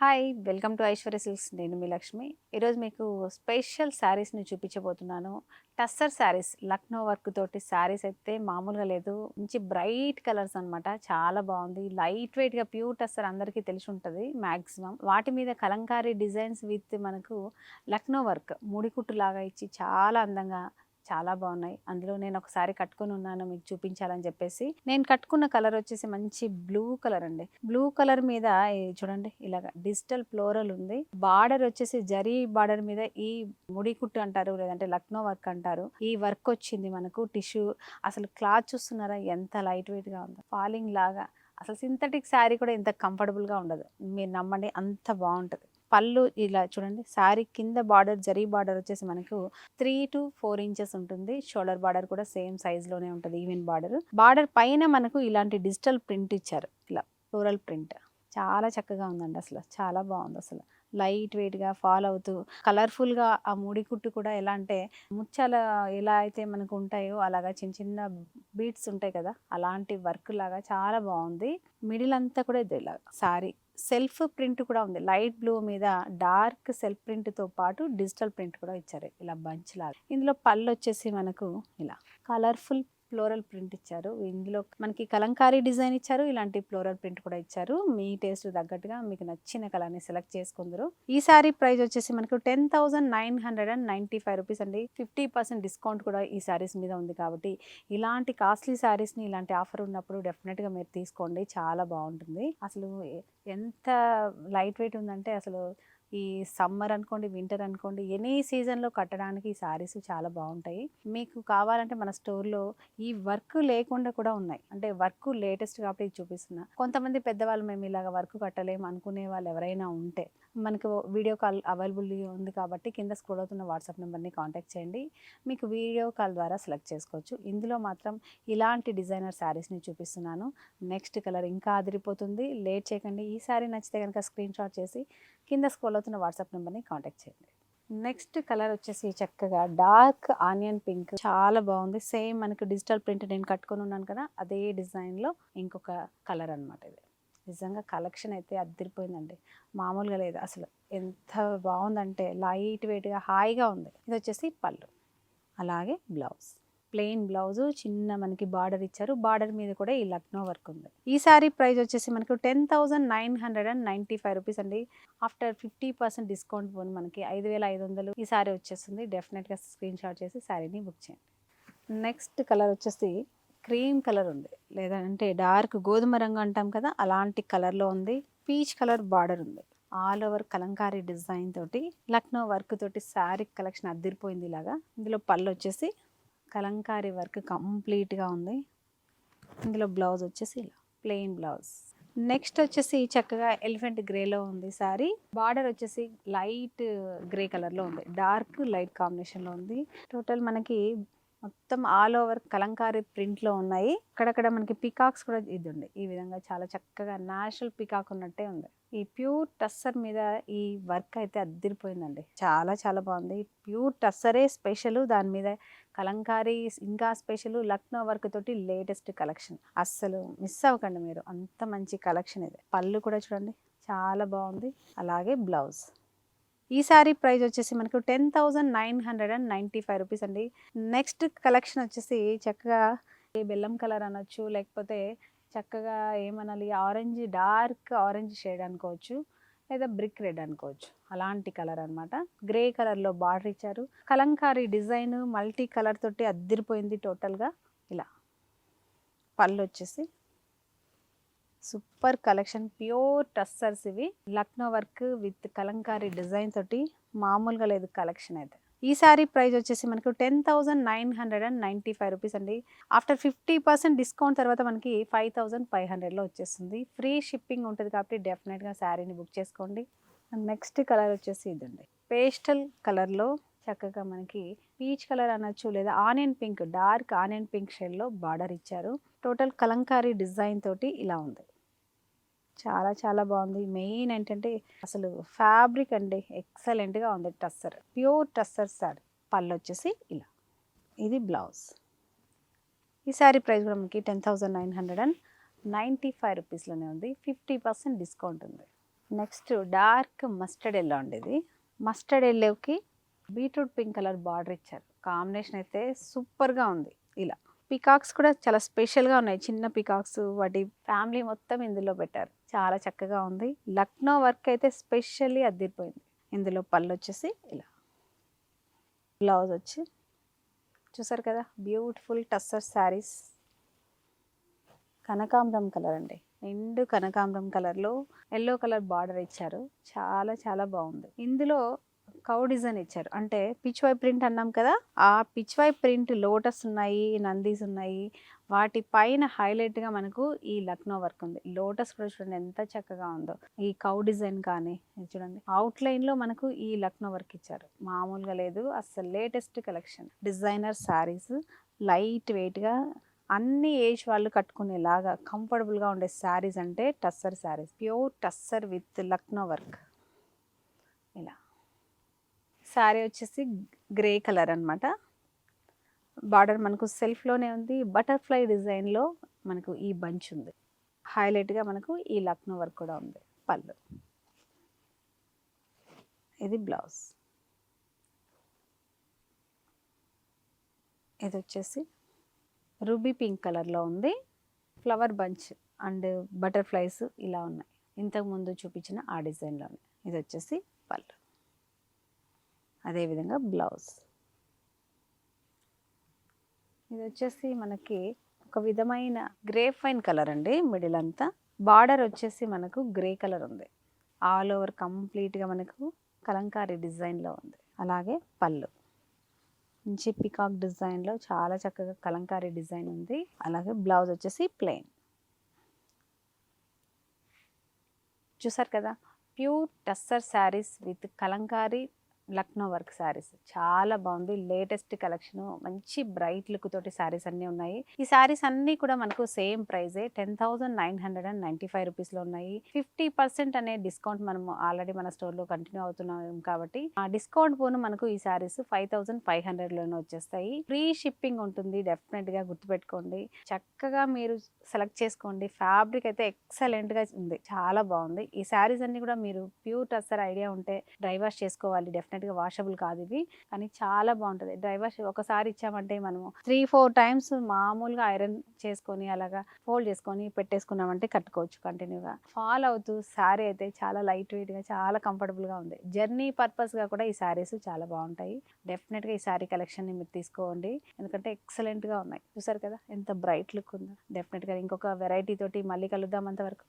Hi welcome to Aishwarya silks. నేను మీ లక్ష్మి. ఈరోజు మీకు స్పెషల్ శారీస్ని చూపించబోతున్నాను. టస్సర్ శారీస్ లక్నో వర్క్ తోటి శారీస్ అయితే మామూలుగా లేదు. మంచి బ్రైట్ కలర్స్ అన్నమాట. చాలా బాగుంది. లైట్ వెయిట్గా ప్యూర్ టస్సర్ అందరికీ తెలిసి ఉంటుంది మ్యాక్సిమం వాటి మీద కలంకారీ డిజైన్స్ విత్ మనకు లక్నో వర్క్ ముడికుట్టు లాగా ఇచ్చి చాలా అందంగా చాలా బాగున్నాయి. అందులో నేను ఒకసారి కట్టుకొని ఉన్నాను మీకు చూపించాలని చెప్పేసి. నేను కట్టుకున్న కలర్ వచ్చేసి మంచి బ్లూ కలర్ అండి. బ్లూ కలర్ మీద చూడండి ఇలాగ డిజిటల్ ఫ్లోరల్ ఉంది. బార్డర్ వచ్చేసి జరీ బార్డర్ మీద ఈ ముడి కుట్టు అంటారు లేదంటే లక్నో వర్క్ అంటారు. ఈ వర్క్ వచ్చింది మనకు టిష్యూ. అసలు క్లాత్ చూస్తున్నారా ఎంత లైట్ వెయిట్గా ఉందో. ఫాలింగ్ లాగా. అసలు సింథటిక్ శారీ కూడా ఇంత కంఫర్టబుల్గా ఉండదు. మీరు నమ్మండి అంత బాగుంటుంది. పళ్ళు ఇలా చూడండి శారీ కింద బార్డర్ జరీ బార్డర్ వచ్చేసి మనకు త్రీ టు ఫోర్ ఇంచెస్ ఉంటుంది. షోల్డర్ బార్డర్ కూడా సేమ్ సైజ్లోనే ఉంటుంది ఈవెన్ బార్డర్. బార్డర్ పైన మనకు ఇలాంటి డిజిటల్ ప్రింట్ ఇచ్చారు. ఇలా ఫ్లోరల్ ప్రింట్. చాలా చక్కగా ఉందండి అసలు. చాలా బాగుంది అసలు. లైట్ వెయిట్గా ఫాల్ అవుతూ కలర్ఫుల్గా ఆ ముడి కుట్టు కూడా ఎలా అంటే ముచ్చాల ఎలా అయితే మనకు ఉంటాయో అలాగా చిన్న చిన్న బీట్స్ ఉంటాయి కదా అలాంటి వర్క్ లాగా చాలా బాగుంది. మిడిల్ అంతా కూడా ఇది ఇలా సారీ. సెల్ఫ్ ప్రింట్ కూడా ఉంది. లైట్ బ్లూ మీద డార్క్ సెల్ఫ్ ప్రింట్తో పాటు డిజిటల్ ప్రింట్ కూడా ఇచ్చారు. ఇలా బంచ్ లాగా. ఇందులో పళ్ళు వచ్చేసి మనకు ఇలా కలర్ఫుల్ ఫ్లోరల్ ప్రింట్ ఇచ్చారు. ఇందులో మనకి కలంకారీ డిజైన్ ఇచ్చారు. ఇలాంటి ఫ్లోరల్ ప్రింట్ కూడా ఇచ్చారు. మీ టేస్ట్ తగ్గట్టుగా మీకు నచ్చిన కలర్ని సెలెక్ట్ చేసుకుందరు. ఈ సారీ ప్రైస్ వచ్చేసి మనకు ten thousand nine hundred and ninety five rupees అండి. ఫిఫ్టీ పర్సెంట్ డిస్కౌంట్ కూడా ఈ సారీస్ మీద ఉంది కాబట్టి ఇలాంటి కాస్ట్లీ సారీస్ని ఇలాంటి ఆఫర్ ఉన్నప్పుడు డెఫినెట్గా మీరు తీసుకోండి. చాలా బాగుంటుంది. అసలు ఎంత లైట్ వెయిట్ ఉందంటే అసలు ఈ సమ్మర్ అనుకోండి వింటర్ అనుకోండి ఎనీ సీజన్లో కట్టడానికి ఈ సారీస్ చాలా బాగుంటాయి. మీకు కావాలంటే మన స్టోర్లో ఈ వర్క్ లేకుండా కూడా ఉన్నాయి. అంటే వర్క్ లేటెస్ట్ కాబట్టి ఇది చూపిస్తున్నా. కొంతమంది పెద్దవాళ్ళు మేము ఇలాగ వర్క్ కట్టలేము అనుకునే వాళ్ళు ఎవరైనా ఉంటే మనకు వీడియో కాల్ అవైలబుల్ ఉంది కాబట్టి కింద స్క్రోల్ అవుతున్న వాట్సాప్ నెంబర్ని కాంటాక్ట్ చేయండి. మీకు వీడియో కాల్ ద్వారా సెలెక్ట్ చేసుకోవచ్చు. ఇందులో మాత్రం ఇలాంటి డిజైనర్ శారీస్ని చూపిస్తున్నాను. నెక్స్ట్ కలర్ ఇంకా అదిరిపోతుంది. లేట్ చేయకండి. ఈ శారీ నచ్చితే కనుక స్క్రీన్ షాట్ చేసి కింద స్క్రోల్ అవుతున్న వాట్సాప్ నెంబర్ని కాంటాక్ట్ చేయండి. నెక్స్ట్ కలర్ వచ్చేసి చక్కగా డార్క్ ఆనియన్ పింక్ చాలా బాగుంది. సేమ్ మనకు డిజిటల్ ప్రింట్ నేను కట్టుకొని ఉన్నాను కదా అదే డిజైన్లో ఇంకొక కలర్ అనమాట ఇది. నిజంగా కలెక్షన్ అయితే అద్దరిపోయిందండి మామూలుగా లేదు అసలు. ఎంత బాగుందంటే లైట్ వెయిట్గా హాయిగా ఉంది. ఇది వచ్చేసి పళ్ళు అలాగే బ్లౌజ్. ప్లెయిన్ బ్లౌజ్ చిన్న మనకి బార్డర్ ఇచ్చారు. బార్డర్ మీద కూడా ఈ లక్నో వర్క్ ఉంది. ఈ సారీ ప్రైస్ వచ్చేసి మనకు ten thousand nine hundred and ninety five rupees అండి. ఆఫ్టర్ ఫిఫ్టీ పర్సెంట్ డిస్కౌంట్ పోను మనకి ఐదు వేల ఐదు వందలు ఈ సారీ వచ్చేస్తుంది. డెఫినెట్గా స్క్రీన్ షాట్ చేసి శారీని బుక్ చేయండి. నెక్స్ట్ కలర్ వచ్చేసి క్రీమ్ కలర్ ఉంది. లేదంటే డార్క్ గోధుమ రంగు అంటాం కదా అలాంటి కలర్లో ఉంది. పీచ్ కలర్ బార్డర్ ఉంది. ఆల్ ఓవర్ కలంకారీ డిజైన్ తోటి లక్నో వర్క్ తోటి శారీ కలెక్షన్ అద్దరిపోయింది ఇలాగా. ఇందులో పళ్ళు వచ్చేసి కలంకారీ వర్క్ కంప్లీట్గా ఉంది. ఇందులో బ్లౌజ్ వచ్చేసి ఇలా ప్లెయిన్ బ్లౌజ్. నెక్స్ట్ వచ్చేసి చక్కగా ఎలిఫెంట్ గ్రేలో ఉంది సారీ బార్డర్ వచ్చేసి లైట్ గ్రే కలర్లో ఉంది. డార్క్ లైట్ కాంబినేషన్లో ఉంది. టోటల్ మనకి మొత్తం ఆల్ ఓవర్ కలంకారీ ప్రింట్లో ఉన్నాయి. అక్కడక్కడ మనకి పికాక్స్ కూడా ఇది ఉంది. ఈ విధంగా చాలా చక్కగా నేచురల్ పికాక్ ఉన్నట్టే ఉంది. ఈ ప్యూర్ టస్సర్ మీద ఈ వర్క్ అయితే అద్దరిపోయిందండి. చాలా చాలా బాగుంది. ప్యూర్ టస్సరే స్పెషల్. దాని మీద కలంకారీ ఇంకా స్పెషల్ లక్నో వర్క్ తోటి లేటెస్ట్ కలెక్షన్. అస్సలు మిస్ అవ్వకండి మీరు. అంత మంచి కలెక్షన్ ఇది. పళ్ళు కూడా చూడండి. చాలా బాగుంది. అలాగే బ్లౌజ్. ఈ సారీ ప్రైస్ వచ్చేసి మనకు ten thousand nine hundred and ninety five rupees అండి. నెక్స్ట్ కలెక్షన్ వచ్చేసి చక్కగా బెల్లం కలర్ అనొచ్చు లేకపోతే చక్కగా ఏమనాలి ఆరెంజ్ డార్క్ ఆరెంజ్ షేడ్ అనుకోవచ్చు. లేదా బ్రిక్ రెడ్ అనుకోవచ్చు. అలాంటి కలర్ అనమాట గ్రే కలర్లో బార్డర్ ఇచ్చారు. కలంకారీ డిజైన్ మల్టీ కలర్ తోటి అద్దరిపోయింది టోటల్గా. ఇలా పళ్ళు వచ్చేసి సూపర్ కలెక్షన్. ప్యూర్ టస్సర్స్ ఇవి. Lucknow work with Kalamkari design తోటి మామూలుగా లేదు కలెక్షన్ అయితే. ఈ సారీ ప్రైస్ వచ్చేసి మనకు ten thousand nine hundred and ninety five rupees అండి. ఆఫ్టర్ ఫిఫ్టీ పర్సెంట్ డిస్కౌంట్ తర్వాత మనకి ఫైవ్ థౌసండ్ ఫైవ్ హండ్రెడ్లో వచ్చేస్తుంది. ఫ్రీ షిప్పింగ్ ఉంటుంది కాబట్టి డెఫినెట్గా శారీని బుక్ చేసుకోండి. నెక్స్ట్ కలర్ వచ్చేసి ఇదండి. పేస్టల్ కలర్లో చక్కగా మనకి పీచ్ కలర్ అనొచ్చు లేదా onion pink dark onion pink షేడ్లో బార్డర్ ఇచ్చారు. టోటల్ కలంకారీ డిజైన్ తోటి ఇలా ఉంది. చాలా చాలా బాగుంది. మెయిన్ ఏంటంటే అసలు ఫ్యాబ్రిక్ అండి. ఎక్సలెంట్గా ఉంది టస్సర్. ప్యూర్ టస్సర్ సారీ పళ్ళు వచ్చేసి ఇలా. ఇది బ్లౌజ్. ఈ శారీ ప్రైస్ కూడా మనకి ten thousand nine hundred and ninety five రూపీస్లోనే ఉంది. ఫిఫ్టీ పర్సెంట్ డిస్కౌంట్ ఉంది. నెక్స్ట్ డార్క్ మస్టర్డ్ ఎల్లో అండి ఇది. మస్టర్డ్ ఎల్లోకి బీట్రూట్ పింక్ కలర్ బార్డర్ ఇచ్చారు. కాంబినేషన్ అయితే సూపర్గా ఉంది. ఇలా. పికాక్స్ కూడా చాలా స్పెషల్గా ఉన్నాయి. చిన్న పికాక్స్ వాటి ఫ్యామిలీ మొత్తం ఇందులో పెట్టారు. చాలా చక్కగా ఉంది. లక్నో వర్క్ అయితే స్పెషల్లీ అద్దిరిపోయింది ఇందులో పళ్ళు వచ్చేసి ఇలా. బ్లౌజ్ వచ్చి. చూసారు కదా? బ్యూటిఫుల్ టస్సర్ శారీస్. కనకాంబరం కలర్ అండి. నిండు కనకాంబరం కలర్లో ఎల్లో కలర్ బార్డర్ ఇచ్చారు. చాలా చాలా బాగుంది. ఇందులో కౌ డిజైన్ ఇచ్చారు. అంటే పిచ్వై ప్రింట్ అన్నాం కదా? ఆ పిచ్ వై ప్రింట్ లోటస్ ఉన్నాయి నందీస్ ఉన్నాయి. వాటి పైన హైలైట్గా మనకు ఈ లక్నో వర్క్ ఉంది. లోటస్ కూడా చూడండి ఎంత చక్కగా ఉందో. ఈ కౌ డిజైన్ కానీ చూడండి. అవుట్ లైన్లో మనకు ఈ లక్నో వర్క్ ఇచ్చారు. మామూలుగా లేదు. అసలు latest collection. Designer saris light వెయిట్గా అన్ని ఏజ్ వాళ్ళు కట్టుకునేలాగా కంఫర్టబుల్గా ఉండే శారీస్ అంటే tussar saris. Pure tussar with Lucknow work. ఇలా. శారీ వచ్చేసి గ్రే కలర్ అనమాట బార్డర్ మనకు సెల్ఫ్లోనే ఉంది. బటర్ఫ్లై డిజైన్లో మనకు ఈ బంచ్ ఉంది. హైలైట్గా మనకు ఈ లక్నో వర్క్ కూడా ఉంది. పళ్ళు. ఇది బ్లౌజ్. ఇది వచ్చేసి రూబీ పింక్ కలర్లో ఉంది. ఫ్లవర్ బంచ్ అండ్ బటర్ఫ్లైస్ ఇలా ఉన్నాయి. ఇంతకుముందు చూపించిన ఆ డిజైన్లోనే. ఇది వచ్చేసి పళ్ళు. అదేవిధంగా బ్లౌజ్. ఇది వచ్చేసి మనకి ఒక విధమైన గ్రే ఫైన్ కలర్ అండి మిడిల్ అంతా. బార్డర్ వచ్చేసి మనకు గ్రే కలర్ ఉంది. ఆల్ ఓవర్ కంప్లీట్గా మనకు కలంకారీ డిజైన్లో ఉంది. అలాగే పళ్ళు. మంచి పికాక్ డిజైన్లో చాలా చక్కగా కలంకారీ డిజైన్ ఉంది. అలాగే బ్లౌజ్ వచ్చేసి ప్లెయిన్. చూసారు కదా? Pure tussar saris with kalamkari Lucknow work saris. చాలా బాగుంది. లేటెస్ట్ కలెక్షన్ మంచి బ్రైట్ లుక్ తోటి శారీస్ అన్నీ ఉన్నాయి. ఈ శారీస్ అన్నీ కూడా మనకు same ప్రైజే. Ten thousand nine hundred and ninety five రూపీస్లో ఉన్నాయి. ఫిఫ్టీ పర్సెంట్ అనే డిస్కౌంట్ మనము ఆల్రెడీ మన స్టోర్లో కంటిన్యూ అవుతున్నాం కాబట్టి ఆ డిస్కౌంట్ పోను మనకు ఈ శారీస్ ఫైవ్ థౌసండ్ ఫైవ్ హండ్రెడ్లోనే వచ్చేస్తాయి. ఫ్రీ షిప్పింగ్ ఉంటుంది. డెఫినెట్గా గుర్తుపెట్టుకోండి. చక్కగా మీరు సెలెక్ట్ చేసుకోండి. ఫ్యాబ్రిక్ అయితే ఎక్సలెంట్గా ఉంది. చాలా బాగుంది. ఈ శారీస్ అన్ని కూడా మీరు ప్యూర్ టస్సర్ ఐడియా ఉంటే డ్రై వాష్ చేసుకోవాలి. చెప్పినట్టుగా వాషబుల్ కాదు ఇవి. కానీ చాలా బాగుంటుంది. డ్రై ఒకసారి ఇచ్చామంటే మనము త్రీ ఫోర్ టైమ్స్ మామూలుగా ఐరన్ చేసుకొని అలాగా ఫోల్డ్ చేసుకొని పెట్టేసుకున్నామంటే కట్టుకోవచ్చు కంటిన్యూగా ఫాల్ అవుతూ శారీ అయితే చాలా లైట్ వెయిట్గా చాలా కంఫర్టబుల్గా ఉంది. జర్నీ పర్పస్గా కూడా ఈ శారీస్ చాలా బాగుంటాయి. డెఫినెట్గా ఈ శారీ కలెక్షన్ని మీరు తీసుకోండి. ఎందుకంటే ఎక్సలెంట్గా ఉన్నాయి. చూసారు కదా? ఎంత బ్రైట్ లుక్ ఉందో. డెఫినెట్గా ఇంకొక వెరైటీ తోటి మళ్ళీ కలుద్దాం అంతవరకు.